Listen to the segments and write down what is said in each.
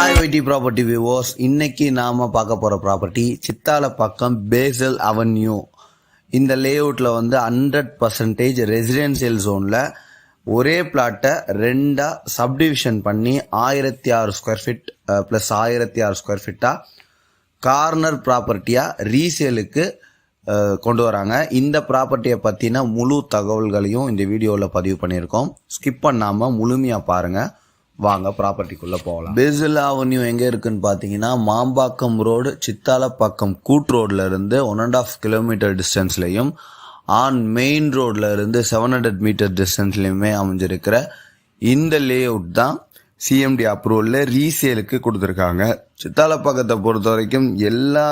YT property விவோஸ் இன்னைக்கு நாம பார்க்க போற ப்ராப்பர்ட்டி சித்தால பக்கம் பேசல் அவென்யூ இந்த லேஅவுட்ல வந்து ஹண்ட்ரட் பர்சன்டேஜ் ரெசிடென்சியல் ஜோன்ல ஒரே பிளாட்டை ரெண்டா சப்டிவிஷன் பண்ணி ஆயிரத்தி ஆறு ஸ்கொயர் ஃபீட் ப்ளஸ் ஆயிரத்தி ஆறு ஸ்கொயர் ஃபீட்டா கார்னர் ப்ராப்பர்ட்டியா ரீசேலுக்கு கொண்டு வராங்க. இந்த ப்ராப்பர்ட்டியை பற்றின முழு தகவல்களையும் இந்த வீடியோவில் பதிவு பண்ணியிருக்கோம். ஸ்கிப் பண்ணாமல் முழுமையாக பாருங்கள் வாங்க ப்ராப்பர்ட்டிக்குள்ளே போகலாம். பெசில் அவென்யூ எங்கே இருக்குன்னு பார்த்தீங்கன்னா மாம்பாக்கம் ரோடு சித்தாலப்பாக்கம் கூட் ரோட்ல இருந்து ஒன் அண்ட் ஆஃப் கிலோமீட்டர் டிஸ்டன்ஸ்லையும் ஆன் மெயின் ரோட்ல இருந்து செவன் ஹண்ட்ரட் மீட்டர் டிஸ்டன்ஸ்லையுமே அமைஞ்சிருக்கிற இந்த லேஅவுட் தான் சிஎம்டி அப்ரூவலில் ரீசேலுக்கு கொடுத்துருக்காங்க. சித்தாலப்பாக்கத்தை பொறுத்த வரைக்கும் எல்லா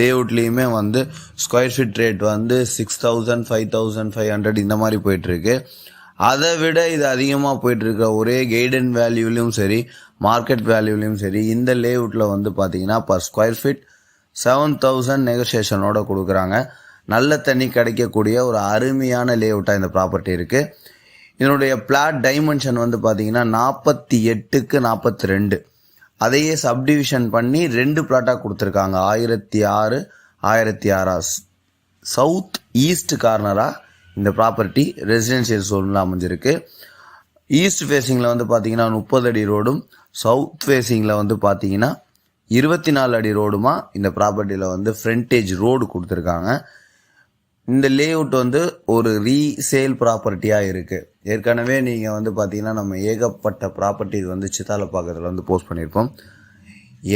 லேஅவுட்லேயுமே வந்து ஸ்கொயர் ஃபீட் ரேட் வந்து six thousand five thousand five hundred இந்த மாதிரி போயிட்டுருக்கு அதை விட இது அதிகமாக போயிட்டு இருக்க ஒரே கெய்டன் வேல்யூலையும் சரி மார்க்கெட் வேல்யூலையும் சரி இந்த லேஅவுட்டில் வந்து பார்த்தீங்கன்னா per square feet seven thousand நெகோசியேஷனோட கொடுக்குறாங்க. நல்ல தண்ணி கிடைக்கக்கூடிய ஒரு அருமையான லேஅவுட்டாக இந்த ப்ராப்பர்ட்டி இருக்குது இதனுடைய பிளாட் டைமென்ஷன் வந்து பார்த்தீங்கன்னா நாற்பத்தி எட்டுக்கு நாற்பத்தி ரெண்டு. அதையே சப்டிவிஷன் பண்ணி ரெண்டு பிளாட்டாக கொடுத்துருக்காங்க. ஆயிரத்தி ஆறு ஆயிரத்தி ஆறா சவுத் ஈஸ்ட் கார்னராக இந்த ப்ராப்பர்ட்டி ரெசிடென்சியல் சோனில் அமைஞ்சிருக்கு. ஈஸ்ட் ஃபேஸிங்கில் வந்து பார்த்தீங்கன்னா முப்பது அடி ரோடும் சவுத் ஃபேஸிங்கில் வந்து பார்த்தீங்கன்னா இருபத்தி நாலு அடி ரோடுமா இந்த ப்ராப்பர்ட்டியில் வந்து ஃப்ரண்டேஜ் ரோடு கொடுத்துருக்காங்க. இந்த லேஅவுட் வந்து ஒரு ரீசேல் ப்ராப்பர்ட்டியாக இருக்குது ஏற்கனவே நீங்கள் வந்து பார்த்தீங்கன்னா நம்ம ஏகப்பட்ட ப்ராப்பர்ட்டி வந்து சித்தாலப்பாக்கத்தில் வந்து போஸ்ட் பண்ணியிருப்போம்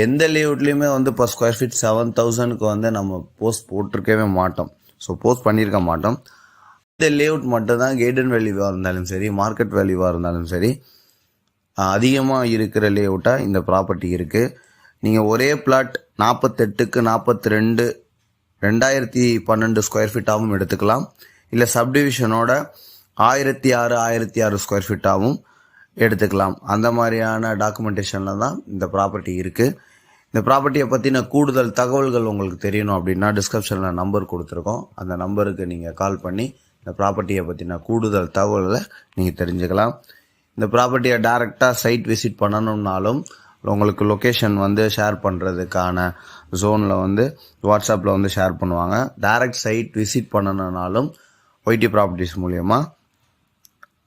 எந்த லேஅவுட்லேயுமே வந்து இப்போ ஸ்கொயர் ஃபீட் செவன் தௌசண்ட்க்கு வந்து நம்ம போஸ்ட் போட்டிருக்கவே மாட்டோம். ஸோ போஸ்ட் பண்ணியிருக்க மாட்டோம். இந்த லேஅவுட் மட்டும் தான் கேடன் வேல்யூவாக இருந்தாலும் சரி மார்க்கெட் வேல்யூவாக இருந்தாலும் சரி அதிகமாக இருக்கிற லேஅவுட்டாக இந்த ப்ராப்பர்ட்டி இருக்குது நீங்கள் ஒரே பிளாட் நாற்பத்தெட்டுக்கு நாற்பத்தி ரெண்டு ரெண்டாயிரத்தி பன்னெண்டு ஸ்கொயர் ஃபீட்டாகவும் எடுத்துக்கலாம். இல்லை சப்டிவிஷனோட ஆயிரத்தி ஆறு ஆயிரத்தி ஆறு ஸ்கொயர் ஃபீட்டாகவும் எடுத்துக்கலாம். அந்த மாதிரியான டாக்குமெண்டேஷனில் தான் இந்த ப்ராப்பர்ட்டி இருக்குது இந்த ப்ராப்பர்ட்டியை பற்றின கூடுதல் தகவல்கள் உங்களுக்கு தெரியணும் அப்படின்னா டிஸ்கிரிப்ஷனில் நம்பர் கொடுத்துருக்கோம். அந்த நம்பருக்கு நீங்கள் கால் பண்ணி இந்த ப்ராப்பர்ட்டியை பற்றின கூடுதல் தகவல்களை நீங்கள் தெரிஞ்சுக்கலாம். இந்த ப்ராப்பர்ட்டியை டைரெக்டாக சைட் விசிட் பண்ணணும்னாலும் உங்களுக்கு லொக்கேஷன் வந்து ஷேர் பண்ணுறதுக்கான ஜோனில் வந்து வாட்ஸ்அப்பில் வந்து ஷேர் பண்ணுவாங்க. டைரக்ட் சைட் விசிட் பண்ணணுன்னாலும் ஒய்டி ப்ராப்பர்ட்டிஸ் மூலயமா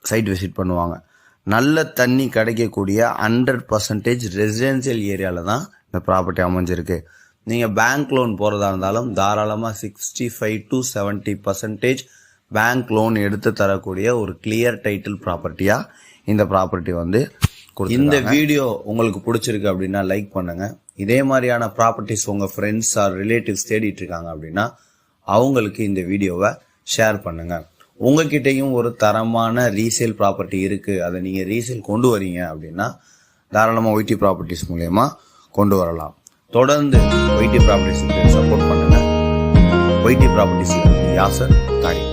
சைட் விசிட் பண்ணுவாங்க. நல்ல தண்ணி கிடைக்கக்கூடிய ஹண்ட்ரட் பர்சன்டேஜ் ரெசிடென்சியல் ஏரியாவில் தான் இந்த ப்ராப்பர்ட்டி அமைஞ்சிருக்கு. நீங்கள் பேங்க் லோன் போகிறதா இருந்தாலும் தாராளமாக sixty five to seventy percentage bank loan எடுத்து தரக்கூடிய ஒரு கிளியர் டைட்டில் ப்ராப்பர்ட்டியாக இந்த ப்ராப்பர்ட்டி வந்து இந்த வீடியோ உங்களுக்கு பிடிச்சிருக்கு அப்படின்னா லைக் பண்ணுங்க. இதே மாதிரியான ப்ராப்பர்ட்டிஸ் உங்கள் ஃப்ரெண்ட்ஸ் ஆர் ரிலேட்டிவ்ஸ் தேடிட்டு இருக்காங்க அப்படின்னா அவங்களுக்கு இந்த வீடியோவை ஷேர் பண்ணுங்க. உங்ககிட்டையும் ஒரு தரமான ரீசேல் ப்ராப்பர்ட்டி இருக்கு. அதை நீங்கள் ரீசேல் கொண்டு வரீங்க அப்படின்னா தாராளமாக ஒய்டி ப்ராப்பர்ட்டிஸ் மூலயமா கொண்டு வரலாம். தொடர்ந்து ஒய்டி ப்ராப்பர்ட்டிஸுக்கு சப்போர்ட் பண்ணுங்க. ஒய்டி ப்ராப்பர்ட்டிஸ் யாசர் தாய்